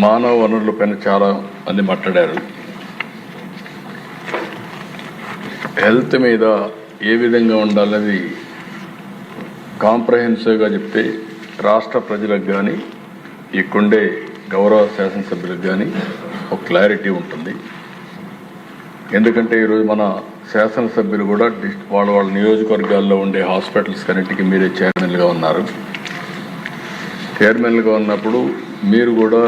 మానవ వనరుల పైన చాలా మంది మాట్లాడారు. హెల్త్ మీద ఏ విధంగా ఉండాలనేది కాంప్రహెన్సివ్గా చెప్తే రాష్ట్ర ప్రజలకు కానీ ఇక్కడే గౌరవ శాసనసభ్యులకు కానీ ఒక క్లారిటీ ఉంటుంది. ఎందుకంటే ఈరోజు మన శాసనసభ్యులు కూడా డిస్ట్ వాళ్ళ వాళ్ళ నియోజకవర్గాల్లో ఉండే హాస్పిటల్స్ కన్నిటికీ మీరే చైర్మన్గా ఉన్నారు. చైర్మన్గా ఉన్నప్పుడు మీరు కూడా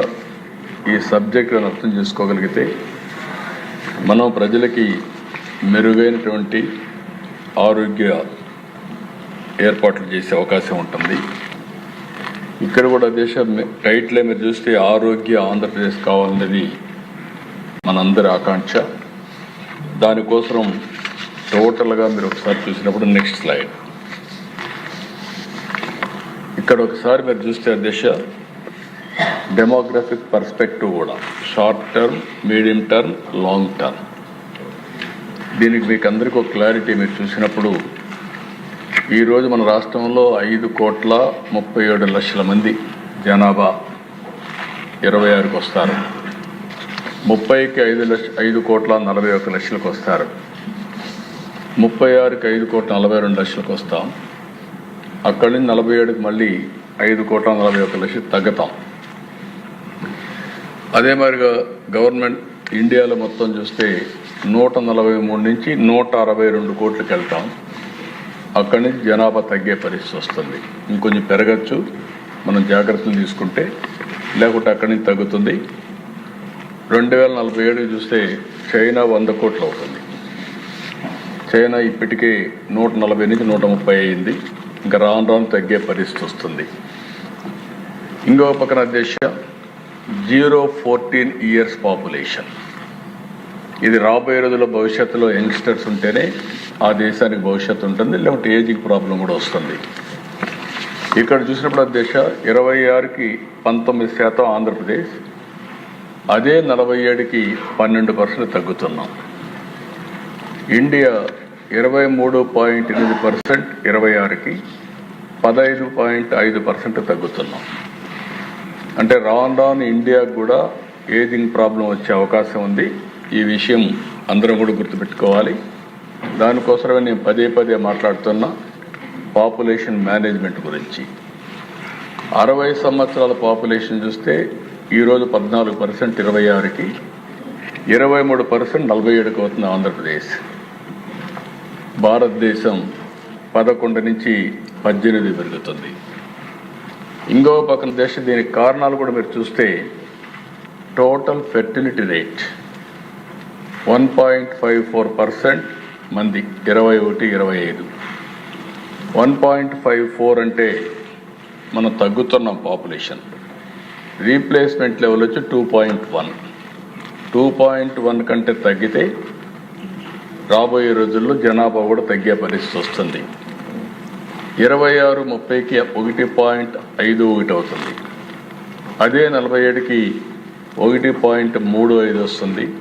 ఈ సబ్జెక్టులను అర్థం చేసుకోగలిగితే మనం ప్రజలకి మెరుగైనటువంటి ఆరోగ్య ఏర్పాట్లు చేసే అవకాశం ఉంటుంది. ఇక్కడ కూడా దేశ టైటిలే మీరు చూస్తే ఆరోగ్య ఆంధ్రప్రదేశ్ కావాలన్నది మనందరి ఆకాంక్ష. దానికోసం టోటల్గా మీరు ఒకసారి చూసినప్పుడు నెక్స్ట్ స్లైడ్. ఇక్కడ ఒకసారి మీరు చూస్తే దిశ డెమోగ్రఫిక్ పర్స్పెక్టివ్ కూడా. Short term medium term long term. దీనికి మీకు అందరికీ ఒక క్లారిటీ మీరు చూసినప్పుడు ఈరోజు మన రాష్ట్రంలో ఐదు కోట్ల ముప్పై ఏడు లక్షల మంది జనాభా ఇరవై ఆరుకి వస్తారు. ముప్పైకి ఐదు లక్ష ఐదు కోట్ల నలభై ఒక లక్షలకు వస్తారు. ముప్పై ఆరుకి ఐదు కోట్ల నలభై రెండు లక్షలకు వస్తాం. అక్కడి నుంచి నలభై ఏడుకి మళ్ళీ ఐదు కోట్ల నలభై ఒక లక్షలు తగ్గుతాం. అదే మాదిరిగా గవర్నమెంట్ ఇండియాలో మొత్తం చూస్తే నూట నలభై మూడు నుంచి నూట అరవై రెండు కోట్లకి వెళ్తాం. అక్కడి నుంచి జనాభా తగ్గే పరిస్థితి వస్తుంది. ఇంకొంచెం పెరగచ్చు. మనం జాగ్రత్తలు తీసుకుంటే లేకుంటే అక్కడి నుంచి తగ్గుతుంది. రెండు వేల నలభై ఏడు చూస్తే చైనా వంద కోట్లు అవుతుంది. చైనా ఇప్పటికే నూట నలభై నుంచి నూట ముప్పై అయింది. ఇంకా రాను రాను తగ్గే పరిస్థితి వస్తుంది. ఇంకో పక్కన దేశ జీరో ఫోర్టీన్ ఇయర్స్ పాపులేషన్. ఇది రాబోయే రోజుల్లో భవిష్యత్తులో యంగ్స్టర్స్ ఉంటేనే ఆ దేశానికి భవిష్యత్తు ఉంటుంది లేకుంటే ఏజింగ్ ప్రాబ్లం కూడా వస్తుంది. ఇక్కడ చూసినప్పుడు ఆ దేశ ఇరవై ఆరుకి పంతొమ్మిది శాతం ఆంధ్రప్రదేశ్ అదే నలభై ఏడుకి పన్నెండు పర్సెంట్ తగ్గుతున్నాం. ఇండియా ఇరవై మూడు పాయింట్ ఎనిమిది పర్సెంట్ ఇరవై ఆరుకి పదహైదు పాయింట్ ఐదు పర్సెంట్ తగ్గుతున్నాం. అంటే రాను రాను ఇండియాకు కూడా ఏజింగ్ ప్రాబ్లం వచ్చే అవకాశం ఉంది. ఈ విషయం అందరం కూడా గుర్తుపెట్టుకోవాలి. దానికోసమే నేను పదే పదే మాట్లాడుతున్నా పాపులేషన్ మేనేజ్మెంట్ గురించి. అరవై సంవత్సరాల పాపులేషన్ చూస్తే ఈరోజు పద్నాలుగు పర్సెంట్ ఇరవై ఆరుకి ఇరవై మూడు పర్సెంట్ నలభై ఏడుకి అవుతుంది ఆంధ్రప్రదేశ్. భారతదేశం పదకొండు నుంచి పద్దెనిమిది పెరుగుతుంది. ఇంకో పక్కన దేశ దీనికి కారణాలు కూడా మీరు చూస్తే total fertility rate one point five four percent మంది ఇరవై ఒకటి ఇరవై ఐదు. వన్ పాయింట్ ఫైవ్ ఫోర్ అంటే మనం తగ్గుతున్నాం పాపులేషన్. రీప్లేస్మెంట్ లెవెల్ వచ్చి two point one. Two point one కంటే తగ్గితే రాబోయే రోజుల్లో జనాభా కూడా తగ్గే పరిస్థితి వస్తుంది. ఇరవై ఆరు ముప్పైకి ఒకటి పాయింట్ ఐదు ఒకటి అవుతుంది. అదే నలభై ఏడుకి ఒకటి పాయింట్ మూడు ఐదు వస్తుంది.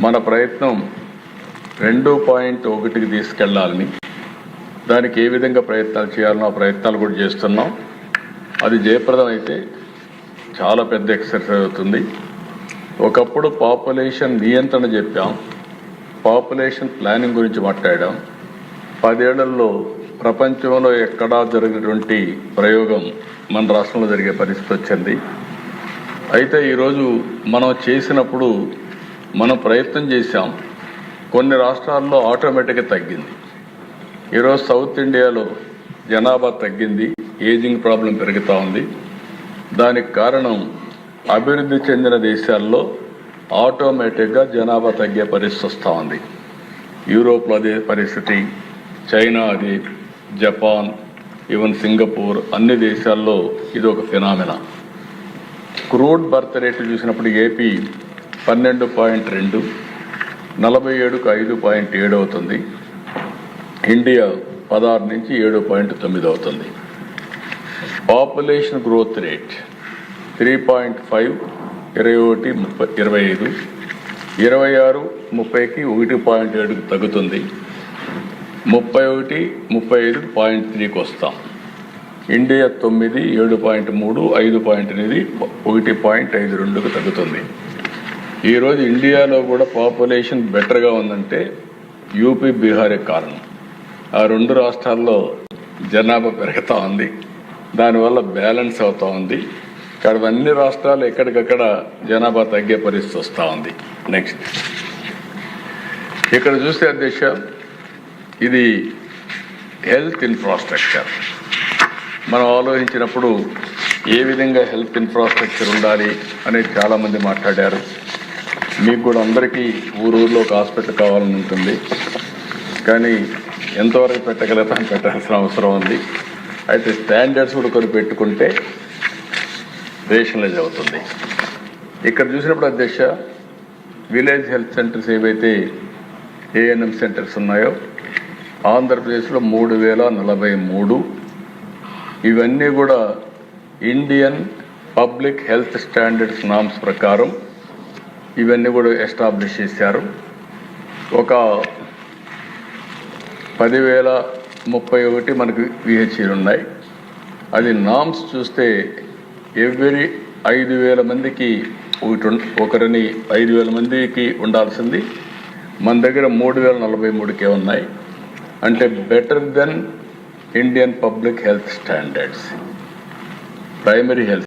మన ప్రయత్నం రెండు పాయింట్ ఒకటికి తీసుకెళ్ళాలని దానికి ఏ విధంగా ప్రయత్నాలు చేయాలనో ప్రయత్నాలు కూడా చేస్తున్నాం. అది జయప్రదం అయితే చాలా పెద్ద ఎక్సర్సైజ్ అవుతుంది. ఒకప్పుడు పాపులేషన్ నియంత్రణ చెప్పాం. పాపులేషన్ ప్లానింగ్ గురించి మాట్లాడాం. పదేళ్ళలో ప్రపంచంలో ఎక్కడా జరిగినటువంటి ప్రయోగం మన రాష్ట్రంలో జరిగే పరిస్థితి వచ్చింది. అయితే ఈరోజు మనం చేసినప్పుడు మనం ప్రయత్నం చేశాం. కొన్ని రాష్ట్రాల్లో ఆటోమేటిక్గా తగ్గింది. ఈరోజు సౌత్ ఇండియాలో జనాభా తగ్గింది. ఏజింగ్ ప్రాబ్లం పెరుగుతూ ఉంది. దానికి కారణం అభివృద్ధి చెందిన దేశాల్లో ఆటోమేటిక్గా జనాభా తగ్గే పరిస్థితి వస్తూ ఉంది. యూరోప్లో అదే పరిస్థితి చైనా అది జపాన్ ఈవెన్ సింగపూర్ అన్ని దేశాల్లో ఇది ఒక ఫినామినా. క్రూడ్ బర్త్ రేటు చూసినప్పుడు ఏపీ పన్నెండు పాయింట్ రెండు నలభై ఏడుకు ఐదు పాయింట్ ఏడు అవుతుంది. ఇండియా పదహారు నుంచి ఏడు పాయింట్ తొమ్మిది అవుతుంది. Population growth rate three point five ఇరవై ఒకటి ముప్పై ఇరవై ఐదు ఇరవై ఆరు ముప్పైకి ఒకటి పాయింట్ ఏడుకు తగ్గుతుంది. ముప్పై ఒకటి ముప్పై ఐదు పాయింట్ త్రీకి వస్తాం. ఇండియా తొమ్మిది ఏడు పాయింట్ మూడు ఐదు పాయింట్ ఎనిమిది ఒకటి పాయింట్ ఐదు రెండుకు తగ్గుతుంది. ఈరోజు ఇండియాలో కూడా పాపులేషన్ బెటర్గా ఉందంటే యూపీ బీహారే కారణం. ఆ రెండు రాష్ట్రాల్లో జనాభా పెరుగుతూ ఉంది. దానివల్ల బ్యాలెన్స్ అవుతూ ఉంది. ఇక్కడ అన్ని రాష్ట్రాలు ఎక్కడికక్కడ జనాభా తగ్గే పరిస్థితి వస్తూ ఉంది. నెక్స్ట్. ఇక్కడ చూస్తే అధ్యక్ష ఇది హెల్త్ ఇన్ఫ్రాస్ట్రక్చర్. మనం ఆలోచించినప్పుడు ఏ విధంగా హెల్త్ ఇన్ఫ్రాస్ట్రక్చర్ ఉండాలి అనేది చాలామంది మాట్లాడారు. మీకు కూడా అందరికీ ఊరు ఒక హాస్పిటల్ కావాలని ఉంటుంది. కానీ ఎంతవరకు పెట్టగలుగుతాం పెట్టాల్సిన అవసరం ఉంది. అయితే స్టాండర్డ్స్ కూడా కొన్ని పెట్టుకుంటే దేశంలో అవుతుంది ఇక్కడ చూసినప్పుడు అధ్యక్ష విలేజ్ హెల్త్ సెంటర్స్ ఏవైతే ఏఎన్ఎం సెంటర్స్ ఉన్నాయో ఆంధ్రప్రదేశ్లో మూడు వేల నలభై మూడు. ఇవన్నీ కూడా Indian public health standards norms ప్రకారం ఇవన్నీ కూడా ఎస్టాబ్లిష్ చేశారు. ఒక పదివేల ముప్పై ఒకటి మనకు విహెచ్ఈలు ఉన్నాయి. అది నామ్స్ చూస్తే ఎవ్రీ ఐదు వేల మందికి ఒకటి ఒకరిని ఐదు వేల మందికి ఉండాల్సింది. మన దగ్గర మూడు వేల నలభై మూడుకే ఉన్నాయి. అంటే better than Indian public health standards primary health